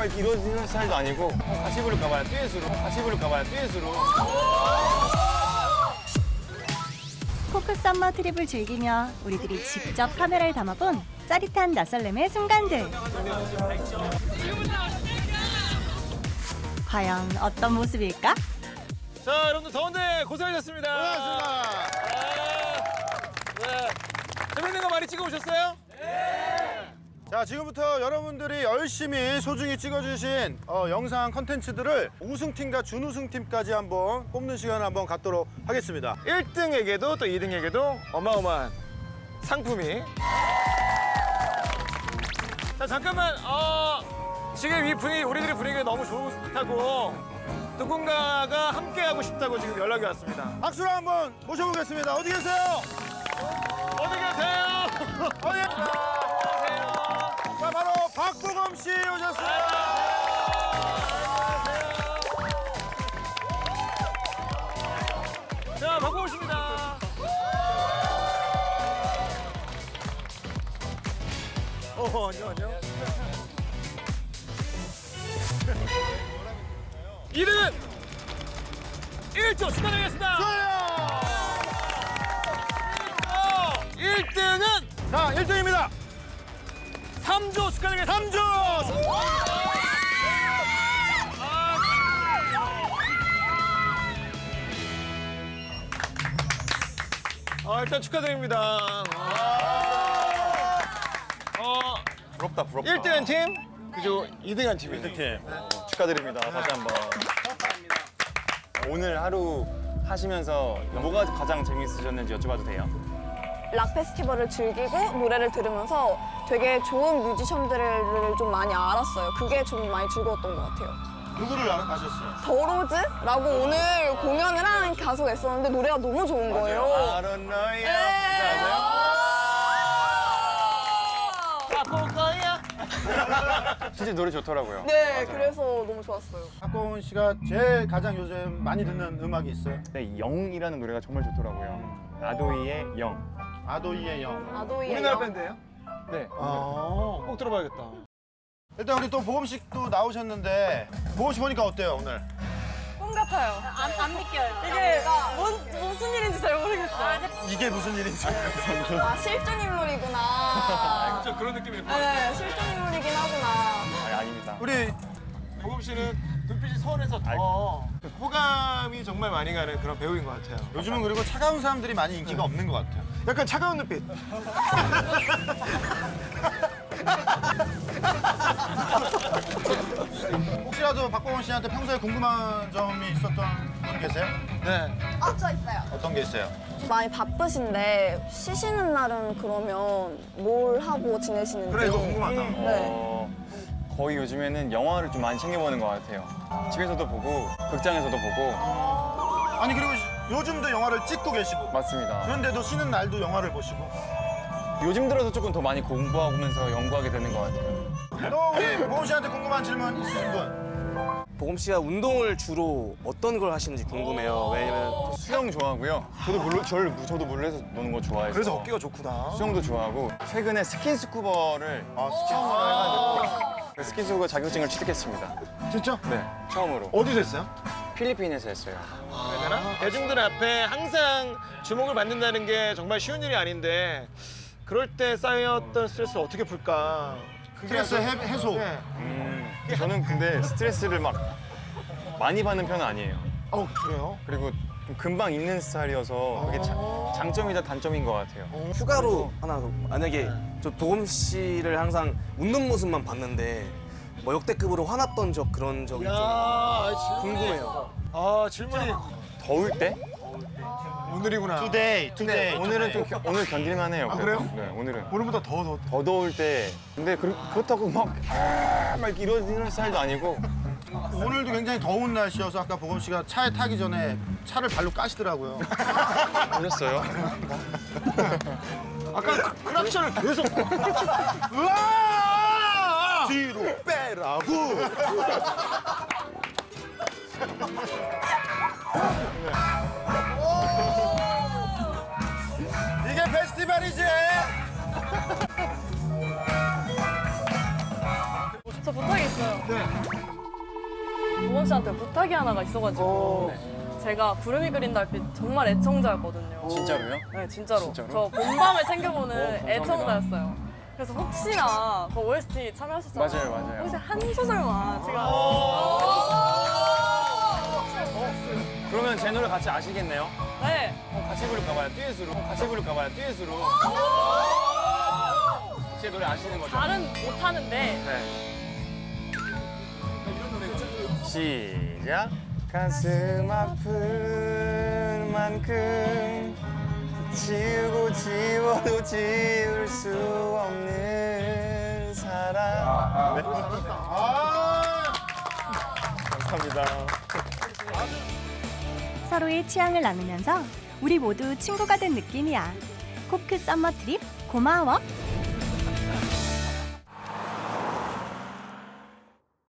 막 이렇게 이러는 스타일도 아니고 어, 같이 부를까 봐요. 듀엣으로. 같이 부를까 봐요. 듀엣으로. 코크 썸머 트립을 즐기며 우리들이 직접 카메라를 담아본 짜릿한 낯설림의 순간들. 과연 어떤 모습일까? 자, 여러분들 더운데 고생하셨습니다. 고맙습니다. 네. 재밌는 거 많이 찍어 오셨어요? 자, 지금부터 여러분들이 열심히 소중히 찍어주신 어, 영상 컨텐츠들을 우승팀과 준우승팀까지 한번 뽑는 시간을 한번 갖도록 하겠습니다. 1등에게도 또 2등에게도 어마어마한 상품이. 자 잠깐만 어 지금 이 분위기 우리들의 분위기가 너무 좋다고 누군가가 함께 하고 싶다고 지금 연락이 왔습니다. 박수로 한번 모셔보겠습니다. 어디 계세요? 어디 계세요? 어디? 안녕하세요. 자, 바로 박보검 씨 오셨습니다. 자 반가우십니다. 어 안녕 안녕. 2등은 1조 축하드리겠습니다. 어, 1등은 자, 1등입니다. 3조 축하드리겠습니다. 3조! 아, 일단 축하드립니다. 어, 부럽다 부럽다 1등한 팀, 그리고 2등한 팀이. 팀 축하드립니다 다시 한번 오늘 하루 하시면서 뭐가 가장 재밌으셨는지 여쭤봐도 돼요? 락 페스티벌을 즐기고 노래를 들으면서 되게 좋은 뮤지션들을 좀 많이 알았어요. 그게 좀 많이 즐거웠던 것 같아요. 누구를 아- 아셨어요? 더로즈라고 오늘 공연을 하는 가수가 있었는데 노래가 너무 좋은 거예요. You 네. 바꿀 거야. 진짜 노래 좋더라고요 네, 그래서 너무 좋았어요. 박보검 씨가 제일 가장 요즘 많이 듣는 음악이 있어요? 네, 영이라는 노래가 정말 좋더라고요 아도이의 영 아도이의 영. 아도이의 우리나라 영. 밴드예요? 네. 아. 꼭 들어봐야겠다. 일단 우리 또 보검 씨도 나오셨는데 보검 씨 보니까 어때요 오늘? 꿈 같아요. 안, 안 믿겨요. 이게 뭔, 무슨 일인지 잘 모르겠어요. 이게 무슨 일인지. 아, 실존 인물이구나. 저 그런 느낌이에요. 네, 실존 인물이긴 하구나. 아니, 아닙니다 우리 보검 씨는 눈빛이 서운해서 더 호감이 정말 많이 가는 그런 배우인 것 같아요. 요즘은 그리고 차가운 사람들이 많이 인기가 없는 것 같아요. 약간 차가운 눈빛. 혹시라도 박보검 씨한테 평소에 궁금한 점이 있었던 분 계세요? 네. 아, 저 있어요. 어떤 게 있어요? 많이 바쁘신데 쉬시는 날은 그러면 뭘 하고 지내시는지 그래, 이거 궁금하다. 네. 어, 거의 요즘에는 영화를 좀 많이 챙겨보는 것 같아요. 집에서도 보고 극장에서도 보고. 아니 그리고 요즘도 영화를 찍고 계시고. 맞습니다. 그런데도 쉬는 날도 영화를 보시고. 요즘 들어서 조금 더 많이 공부하면서 연구하게 되는 것 같아요. 또 우리 보검 씨한테 궁금한 질문 있으신 분? 보검 씨가 운동을 주로 어떤 걸 하시는지 궁금해요. 왜냐면 수영 좋아하고요. 저도 물론 저를 저도 물에서 노는 거 좋아해서. 그래서 어깨가 좋구나. 수영도 좋아하고 최근에 스킨스쿠버를 아, 스킨 스쿠버 자격증을 취득했습니다. 진짜? 네, 처음으로 어디서 했어요? 필리핀에서 했어요. 대중들 앞에 항상 주목을 받는다는 게 정말 쉬운 일이 아닌데 그럴 때 쌓였던 스트레스를 어떻게 풀까? 그게 스트레스 아주- 해, 해소. 네. 음, 저는 근데 스트레스를 막 많이 받는 편은 아니에요. 어 그래요? 그리고 좀 금방 잊는 스타일이어서 그게 자- 장점이자 단점인 것 같아요. 휴가로 하나 만약에 저 보검 씨를 항상 웃는 모습만 봤는데 뭐 역대급으로 화났던 적 그런 적이 좀 야, 질문이- 궁금해요. 아 질문이 더울 때? 오늘이구나. 투데이, 투데이. 오늘은 좀 겨- 오늘 견딜만 해요. 그래도. 그래요? 네, 오늘은. 오늘보다 더 더. 더 더울 때. 근데 그, 그렇다고 막, 아, 막 이러는 스타일도 아니고 오늘도 굉장히 더운 날씨여서 아까 보검 씨가 차에 타기 전에 차를 발로 까시더라고요. 보셨어요? 아까 크락션을 계속. 으아! 뒤로 빼라고. 이게 페스티벌이지. 보건 씨한테 부탁이 하나가 있어가지고 제가 구름이 그린 달빛 정말 애청자였거든요. 진짜로요? 네, 진짜로. 진짜로? 저 본방을 챙겨보는 어. 애청자였어요. 그래서 혹시나 그 OST 참여하셨잖아요. 맞아요, 맞아요. 혹시 한 소절만 제가 그러면 제 노래 같이 아시겠네요? 네. 어, 같이 부를까 봐요. 듀엣으로. 어, 같이 부를까 봐요. 듀엣으로. 제 노래 아시는 거죠? 잘은 못하는데 네. 시작. 가슴 아픈 만큼 지우고 지워도 지울 수 없는 사랑. 네. 감사합니다. 서로의 취향을 나누면서 우리 모두 친구가 된 느낌이야. 코크 썸머 트립 고마워.